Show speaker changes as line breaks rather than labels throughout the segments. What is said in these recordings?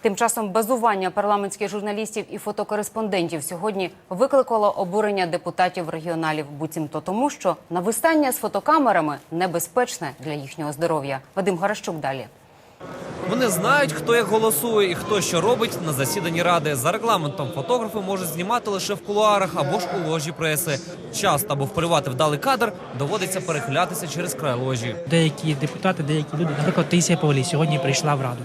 Тим часом базування парламентських журналістів і фотокореспондентів сьогодні викликало обурення депутатів регіоналів, буцімто тому, що нависання з фотокамерами небезпечне для їхнього здоров'я. Вадим Гаращук далі.
Вони знають, хто як голосує і хто що робить на засіданні ради. За регламентом фотографи можуть знімати лише в кулуарах або ж у ложі преси. Часто, аби впливати вдалий кадр, доводиться перехилятися через край ложі.
Деякі депутати, деякі люди, наприклад, Таїсія Павлій сьогодні прийшла в раду.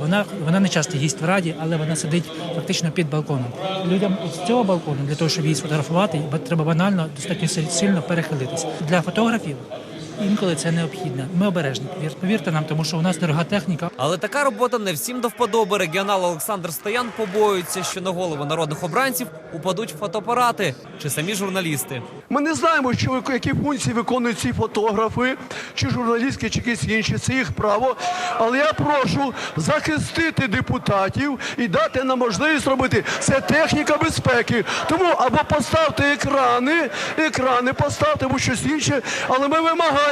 Вона вона не часто гість в раді, але вона сидить фактично під балконом. Людям з цього балкону для того, щоб її сфотографувати, ба- треба банально достатньо сильно перехилитися. Для фотографів інколи це необхідно. Ми обережні. Повірте нам, тому що у нас дорога техніка.
Але така робота не всім до вподоби. Регіонал Олександр Стоян побоюється, що на голови народних обранців упадуть фотоапарати чи самі журналісти.
Ми не знаємо, що які функції виконують ці фотографи, чи журналістські, чи якісь інші. Це їх право. Але я прошу захистити депутатів і дати нам можливість робити це техніка безпеки. Тому або поставте екрани, екрани поставте, або щось інше. Але ми вимагаємо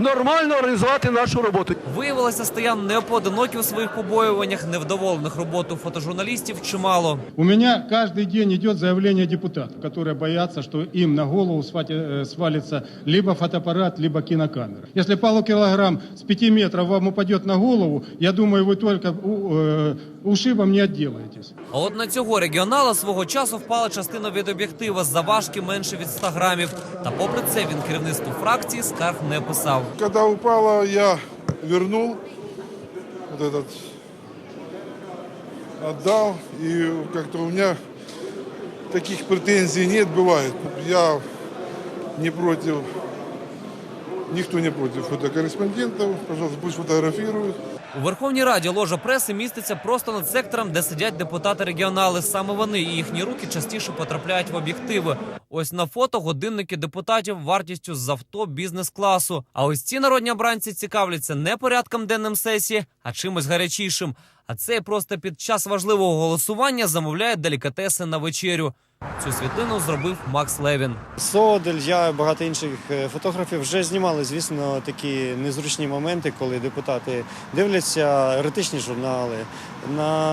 нормально організувати нашу роботу.
Виявилося, Стоян не поодинокі у своїх побоюваннях, невдоволених роботою фотожурналістів чимало.
У меня каждый день идет заявление депутатов, которые боятся, что им на голову свати- э, свалится либо фотоаппарат, либо кинокамера. Если пару килограмм с 5 метров вам упадет на голову, я думаю, вы только у- э, ушибом не отделаетесь.
А от на цього регіонала свого часу впала частина від об'єктива з заважки менше від 100 грамів. Та попри це він керівництву фракції скарг не писав.
Когда упала, я вернул вот этот, отдал, и как-то у меня таких претензий нет, бывает. Я не против, никто не против фотокорреспондентов, пожалуйста, пусть фотографируют.
У Верховній Раді ложа преси міститься просто над сектором, де сидять депутати регіонали. Саме вони і їхні руки частіше потрапляють в об'єктиви. Ось на фото годинники депутатів вартістю з авто бізнес-класу. А ось ці народні обранці цікавляться не порядком денним сесії, а чимось гарячішим. А це просто під час важливого голосування замовляє делікатеси на вечерю. Цю світлину зробив Макс Левін.
Содель, я багато інших е, фотографів вже знімали, звісно, такі незручні моменти, коли депутати дивляться еретичні журнали на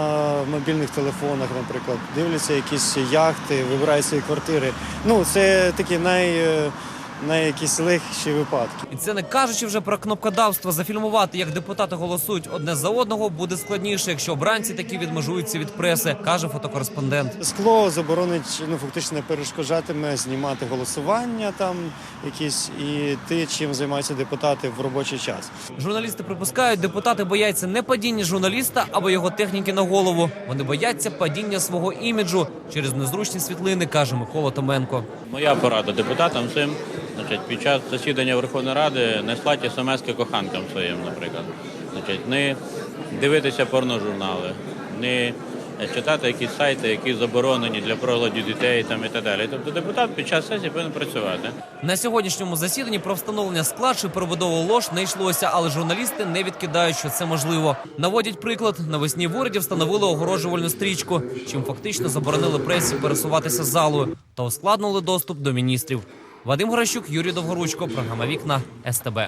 мобільних телефонах, наприклад, дивляться якісь яхти, вибирають свої квартири. Ну, це такі най, най якісь легші випадки.
І це не кажучи вже про кнопкодавство. Зафільмувати, як депутати голосують одне за одного, буде складніше, якщо обранці такі відмежуються від преси, каже фотокореспондент.
Скло заборонить ну фактично перешкоджатиме знімати голосування там якісь і те, чим займаються депутати в робочий час.
Журналісти припускають, депутати бояться не падіння журналіста або його техніки на голову. Вони бояться падіння свого іміджу через незручні світлини, каже Микола Томенко.
Моя порада депутатам цим, значить, під час засідання Верховної Ради не слати смс-ки коханкам своїм, наприклад. Значить, не дивитися порножурнали, не читати якісь сайти, які заборонені для прогляду дітей там, і так далі. Тобто депутат під час сесії повинен працювати.
На сьогоднішньому засіданні про встановлення склад чи перебудову лож не йшлося, але журналісти не відкидають, що це можливо. Наводять приклад навесні в уряді встановили огороджувальну стрічку, чим фактично заборонили пресі пересуватися залою та ускладнили доступ до міністрів. Вадим Горощук, Юрій Довгоручко, програма Вікна СТБ.